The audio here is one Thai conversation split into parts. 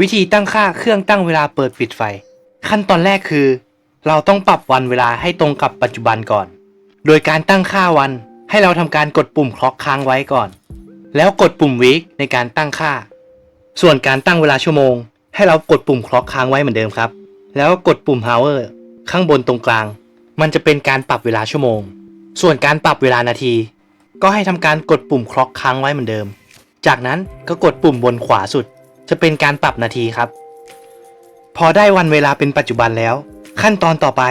วิธีตั้งค่าเครื่องตั้งเวลาเปิดปิดไฟ ขั้นตอนแรกคือ เราต้องปรับวันเวลาให้ตรงกับปัจจุบันก่อน โดยการตั้งค่าวันให้เราทำการกดปุ่มคล็อกค้างไว้ก่อน แล้วกดปุ่มวีคในการตั้งค่า ส่วนการตั้งเวลาชั่วโมง ให้เรากดปุ่มคล็อกค้างไว้เหมือนเดิมครับ แล้วกดปุ่ม hour ข้างบนตรงกลาง มันจะเป็นการปรับเวลาชั่วโมง ส่วนการปรับเวลานาที ก็ให้ทำการกดปุ่มคล็อกค้างไว้เหมือนเดิม จากนั้นก็กดปุ่มบนขวาสุด จะเป็นการปรับนาทีครับ พอได้วันเวลาเป็นปัจจุบันแล้ว ขั้นตอนต่อไป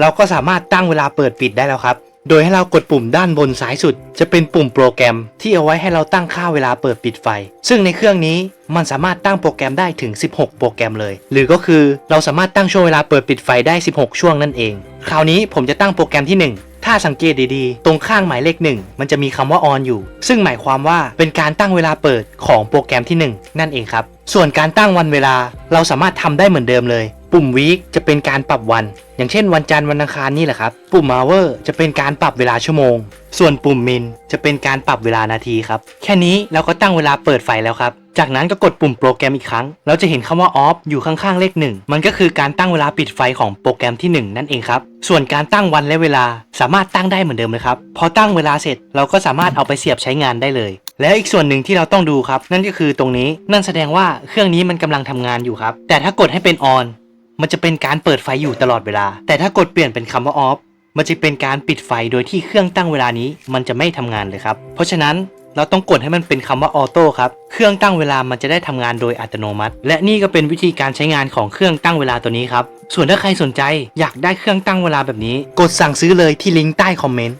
เราก็สามารถตั้งเวลาเปิดปิดได้แล้วครับ โดยให้เรากดปุ่มด้านบนซ้ายสุด จะเป็นปุ่มโปรแกรม ที่เอาไว้ให้เราตั้งค่าเวลาเปิดปิดไฟ ซึ่งในเครื่องนี้มันสามารถตั้งโปรแกรมได้ถึง 16 โปรแกรมเลย หรือก็คือเราสามารถตั้งช่วงเวลาเปิดปิดไฟได้ 16 ช่วงนั่นเอง คราวนี้ผมจะตั้งโปรแกรมที่ 1 ถ้าสังเกตดีๆ ตรงข้างหมายเลขหนึ่งมันจะมีคำว่า on อยู่ ซึ่งหมายความว่าเป็นการตั้งเวลาเปิดของโปรแกรมที่ 1 นั่นเองครับ ส่วนการตั้งวันเวลาเราสามารถทำได้เหมือนเดิมเลย ปุ่ม week จะเป็นการปรับวัน อย่างเช่นวันจันทร์วันอังคารนี่แหละครับ ปุ่ม hour จะเป็นการปรับเวลาชั่วโมง ส่วนปุ่ม min จะเป็นการปรับเวลานาทีครับ แค่นี้เราก็ตั้งเวลาเปิดไฟแล้วครับ จากนั้นก็กดปุ่มโปรแกรมอีกครั้ง เราจะเห็นคำว่า off อยู่ข้างๆ เลขหนึ่งมันก็คือการตั้งเวลาปิดไฟของโปรแกรมที่ 1 นั่นเองครับ ส่วนการตั้งวันและเวลาสามารถตั้งได้เหมือนเดิมเลยครับ พอตั้งเวลาเสร็จเราก็สามารถเอาไปเสียบใช้งานได้เลยแล้วอีกส่วนหนึ่งที่เราต้องดูครับ นั่นก็คือตรงนี้นั่นแสดงว่าเครื่องนี้มันกำลังทำงานอยู่ครับ แต่ถ้ากดให้เป็น on มันจะเป็นการเปิดไฟอยู่ตลอดเวลา แต่ถ้ากดเปลี่ยนเป็นคำว่า off มันจะเป็นการปิดไฟโดยที่เครื่องตั้งเวลานี้ มันจะไม่ทำงานเลยครับ เพราะฉะนั้นเราต้องกดให้มันเป็นคำว่าออโต้ครับ เครื่องตั้งเวลามันจะได้ทำงานโดยอัตโนมัติ และนี่ก็เป็นวิธีการใช้งานของเครื่องตั้งเวลาตัวนี้ครับ ส่วนถ้าใครสนใจ อยากได้เครื่องตั้งเวลาแบบนี้ กดสั่งซื้อเลยที่ลิงก์ใต้คอมเมนต์